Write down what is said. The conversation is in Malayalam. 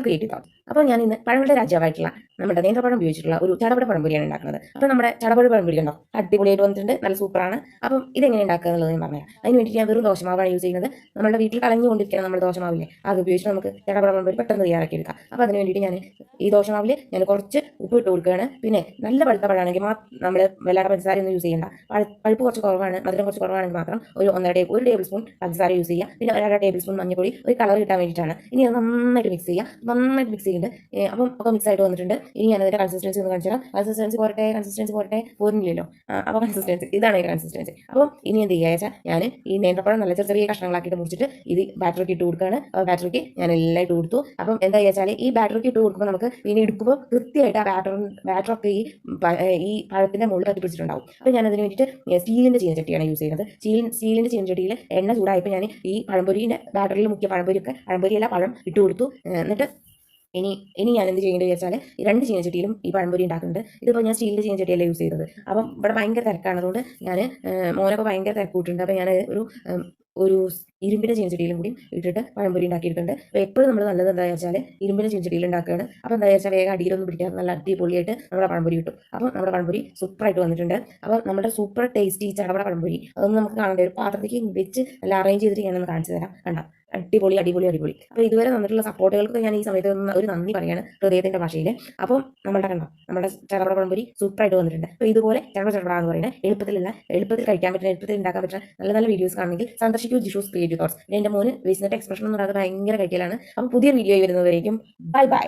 ക്രിയേറ്റീവ് തോട്ട്സ് അപ്പോൾ ഞാൻ ഇന്ന് പഴങ്ങളുടെ രാജ്യമായിട്ടുള്ള നമ്മുടെ നേന്ത്രപ്പഴം ഉപയോഗിച്ചിട്ടുള്ള ഒരു ചടപട പഴംപൊരിയാണ് ഉണ്ടാക്കുന്നത്. അപ്പോൾ നമ്മുടെ ചടപട പഴംപൊരി ഉണ്ടോ? അടിപൊളിയായിട്ട് വന്നിട്ടുണ്ട്. നല്ല സൂപ്പറാണ്. അപ്പം ഇതെങ്ങനെ ഉണ്ടാക്കുക എന്നുള്ളത് ഞാൻ പറഞ്ഞുതരാം. അതിന് വേണ്ടി ഞാൻ വെറും ദോശമാവാണ് യൂസ് ചെയ്യുന്നത്. നമ്മുടെ വീട്ടിൽ കളഞ്ഞുകൊണ്ടിരിക്കുന്ന നമ്മുടെ ദോശമാവില്ലേ അത് ഉപയോഗിച്ച് നമുക്ക് ചടപട പഴംപൊരി പെട്ടെന്ന് തയ്യാറാക്കി എടുക്കാം അപ്പോൾ അതിന് വേണ്ടിയിട്ട് ഞാൻ ഈ ദോശമാവിൽ ഞാൻ കുറച്ച് ഉപ്പ് ഇട്ട് കൊടുക്കുകയാണ്. പിന്നെ നല്ല പഴുത്ത പഴമാണെങ്കിൽ മാത്രം നമ്മൾ വല്ലാതെ പഞ്ചസാര ഒന്നും യൂസ് ചെയ്യേണ്ട. പഴ- പഴുപ്പ് കുറച്ച് കുറവാണ് മധുരം കുറച്ച് കുറവാണെങ്കിൽ മാത്രം ഒരു ഒന്നര ടേബിൾ ഒരു ടേബിൾ സ്പൂൺ പഞ്ചസാര യൂസ് ചെയ്യുക. പിന്നെ ഒരര ടേബിൾ സ്പൂൺ മഞ്ഞൾപ്പൊടി ഒരു കളർ കിട്ടാൻ വേണ്ടിയിട്ടാണ്. ഇനി അത് നന്നായിട്ട് മിക്സ് ചെയ്യുക. നന്നായിട്ട് മിക്സ് ചെയ്യുന്നുണ്ട് അപ്പം ഒക്കെ മിക്സ് ആയിട്ട് വന്നിട്ടുണ്ട്. ഇനി ഞാൻ അതിന്റെ കൺസിസ്റ്റൻസി ഒന്ന് കാണിച്ചു തരാം. കൺസിസ്റ്റൻസി പോരട്ടെ കൺസിസ്റ്റൻസി പോരട്ടെ പോരുന്നില്ലല്ലോ. അപ്പോൾ കൺസിസ്റ്റൻസി ഇതാണ് ഈ കൺസിസ്റ്റൻസി അപ്പം ഇനി എന്ത് ചെയ്യുക ഞാൻ ഈ നേന്ത്രപ്പഴം നല്ല ചെറിയ ചെറിയ കഷ്ണങ്ങളാക്കിയിട്ട് മുറിച്ചിട്ട് ഇത് ബാറ്ററിക്ക് ഇട്ട് കൊടുക്കുകയാണ് ബാറ്ററിക്ക് ഞാൻ എല്ലാം ഇട്ട് കൊടുത്തു. അപ്പം എന്താ വെച്ചാൽ ഈ ബാറ്ററിക്ക് ഇട്ട് കൊടുക്കുമ്പോൾ നമുക്ക് പിന്നെ എടുക്കുമ്പോൾ കൃത്യമായിട്ട് ആ ബാറ്റർ ബാറ്ററൊക്കെ ഈ ഈ പഴത്തിന്റെ മുകളിൽ കത്തിപ്പിടിച്ചിട്ടുണ്ടാവും. അപ്പോൾ ഞാൻ അതിന് വേണ്ടിയിട്ട് സ്റ്റീലിന്റെ ചീനച്ചട്ടിയാണ് യൂസ് ചെയ്യുന്നത്. സ്റ്റീൽ സ്റ്റീലിന്റെ ചീനച്ചട്ടിയിൽ എണ്ണ ചൂടായപ്പോൾ ഞാൻ ഈ പഴംപൊരിന്റെ ബാറ്ററിയിൽ മുക്കിയ പഴംപൊരിയൊക്കെ പഴംപൊരിയല്ല പഴം ഇട്ട് കൊടുത്തു. എന്നിട്ട് ഇനി ഇനി ഞാൻ എന്ത് ചെയ്യേണ്ടത് വെച്ചാൽ രണ്ട് ചീനച്ചട്ടിയിലും ഈ പഴംപൊരി ഉണ്ടാക്കുന്നുണ്ട്. ഇതിപ്പോൾ ഞാൻ സ്റ്റീലിന്റെ ചീനച്ചട്ടിയല്ലേ യൂസ് ചെയ്തത്. അപ്പം ഇവിടെ ഭയങ്കര തിരക്കാണതുകൊണ്ട് ഞാൻ മോനൊക്കെ ഭയങ്കര തിരക്കൂട്ടുണ്ട് അപ്പം അപ്പോൾ ഞാൻ ഒരു ഒരു ഇരുമ്പിന്റെ ചീനച്ചട്ടിയിലും കൂടി ഇട്ടിട്ട് പഴംപൊരി ഉണ്ടാക്കിയിട്ടുണ്ട്. അപ്പോൾ എപ്പോഴും നമ്മൾ നല്ലത് എന്താ വെച്ചാൽ ഇരുമ്പിന്റെ ചീനച്ചട്ടിയിൽ ഉണ്ടാക്കുകയാണ്. അപ്പോൾ എന്താ വെച്ചാൽ വേഗം അടിയിലൊന്നും പിടിക്കാതെ നല്ല അടിപൊളിയായിട്ട് നമ്മുടെ പഴംപൊരി കിട്ടും. അപ്പോൾ നമ്മുടെ പഴംപൊരി സൂപ്പറായിട്ട് വന്നിട്ടുണ്ട്. അപ്പോൾ നമ്മുടെ സൂപ്പർ ടേസ്റ്റി ചടപട പഴംപൊരി അതൊന്നും നമുക്ക് കാണേണ്ട ഒരു പാത്രത്തേക്ക് വെച്ച് നല്ല അറേഞ്ച് ചെയ്തിട്ട് ഞാനൊന്ന് കാണിച്ചു തരാം. കണ്ടാം? അടിപൊളി അടിപൊളി അടിപൊളി. അപ്പോൾ ഇതുവരെ തന്നിട്ടുള്ള സപ്പോർട്ടുകൾക്ക് ഞാൻ ഈ സമയത്ത് ഒരു നന്ദി പറയാണ് ഹൃദയത്തിന്റെ ഭാഷയിൽ അപ്പോൾ നമ്മുടെ കണ്ടോ? നമ്മുടെ ചടപട പഴംപൊരി സൂപ്പറായിട്ട് വന്നിട്ടുണ്ട്. അപ്പോൾ ഇതുപോലെ ചടപട ചടപട പറയുന്നത് എളുപ്പത്തിലുള്ള എളുപ്പത്തിൽ കഴിക്കാൻ പറ്റുന്ന എളുപ്പത്തിൽ ഉണ്ടാക്കാൻ പറ്റുന്ന നല്ല നല്ല വീഡിയോസ് കാണണമെങ്കിൽ സന്ദർശിക്കൂ ജിഷൂസ് ക്രിയേറ്റീവ് തോട്ട്സ് എന്റെ മോന് എക്സ്പ്രഷൻ എന്ന് പറയുന്നത് ഭയങ്കര കഴിക്കലാണ് അപ്പോൾ പുതിയ വീഡിയോ വരുന്നവരേക്കും ബൈ ബൈ